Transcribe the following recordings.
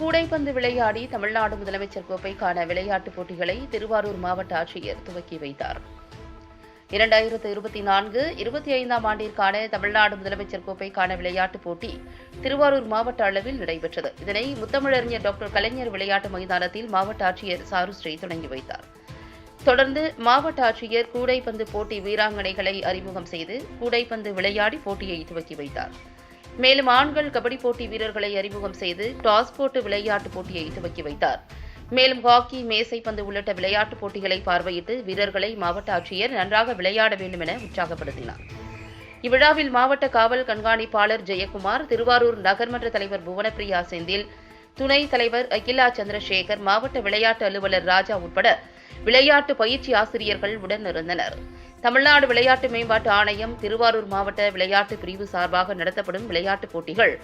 கூடைப்பந்து விளையாடி தமிழ்நாடு முதலமைச்சர் கோப்பைக்கான விளையாட்டுப் போட்டிகளை திருவாரூர் மாவட்ட ஆட்சியர் துவக்கி வைத்தார். இரண்டாயிரத்து இருபத்தி நான்கு இருபத்தி ஐந்தாம் ஆண்டிற்கான தமிழ்நாடு முதலமைச்சர் கோப்பைக்கான விளையாட்டுப் போட்டி திருவாரூர் மாவட்ட அளவில் நடைபெற்றது. இதனை முத்தமிழறிஞர் டாக்டர் கலைஞர் விளையாட்டு மைதானத்தில் மாவட்ட ஆட்சியர் சாருஸ்ரீ தொடங்கி வைத்தார். தொடர்ந்து மாவட்ட ஆட்சியர் கூடைப்பந்து போட்டி வீராங்கனைகளை அறிமுகம் செய்து கூடைப்பந்து விளையாடி போட்டியை துவக்கி வைத்தார். மேலும் ஆண்கள் கபடி போட்டி வீரர்களை அறிமுகம் செய்து டாஸ் போட்டு விளையாட்டுப் போட்டியை துவக்கி வைத்தார். மேலும் ஹாக்கி மேசைப்பந்து உள்ளிட்ட விளையாட்டுப் போட்டிகளை பார்வையிட்டு வீரர்களை மாவட்ட ஆட்சியர் நன்றாக விளையாட வேண்டும் என உற்சாகப்படுத்தினார். இவ்விழாவில் மாவட்ட காவல் கண்காணிப்பாளர் ஜெயக்குமார் திருவாரூர் நகர்மன்ற தலைவர் புவனப்பிரியா செந்தில் துணைத் தலைவர் அகிலா சந்திரசேகர் மாவட்ட விளையாட்டு அலுவலர் ராஜா உட்பட விளையாட்டு பயிற்சி ஆசிரியர்கள் உடனிருந்தனர் தமிழ்நாடு விளையாட்டு மேம்பாட்டு ஆணையம் திருவாரூர் மாவட்ட விளையாட்டு பிரிவு சார்பாக நடத்தப்படும் விளையாட்டுப் போட்டிகள்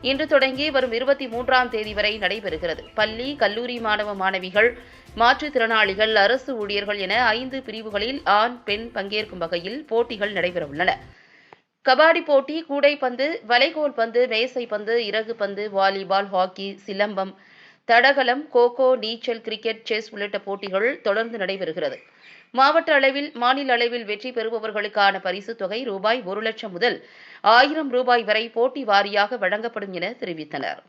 இன்று தொடங்கி வரும் இருபத்தி மூன்றாம் தேதி வரை நடைபெறுகிறது. பள்ளி கல்லூரி மாணவ மாணவிகள் மாற்றுத்திறனாளிகள் அரசு ஊழியர்கள் என ஐந்து பிரிவுகளில் ஆண் பெண் பங்கேற்கும் வகையில் போட்டிகள் நடைபெறவுள்ளன. கபாடி போட்டி கூடைப்பந்து வலைகோல் பந்து மேசை பந்து இறகு பந்து வாலிபால் ஹாக்கி சிலம்பம் தடகளம் கோகோ நீச்சல் கிரிக்கெட் செஸ் உள்ளிட்ட போட்டிகள் தொடர்ந்து நடைபெறுகிறது. மாவட்ட அளவில் மாநில அளவில் வெற்றி பெறுபவர்களுக்கான பரிசுத் தொகை ரூபாய் ஒரு லட்சம் முதல் ஆயிரம் ரூபாய் வரை போட்டி வாரியாக வழங்கப்படும் என தெரிவித்தனர்.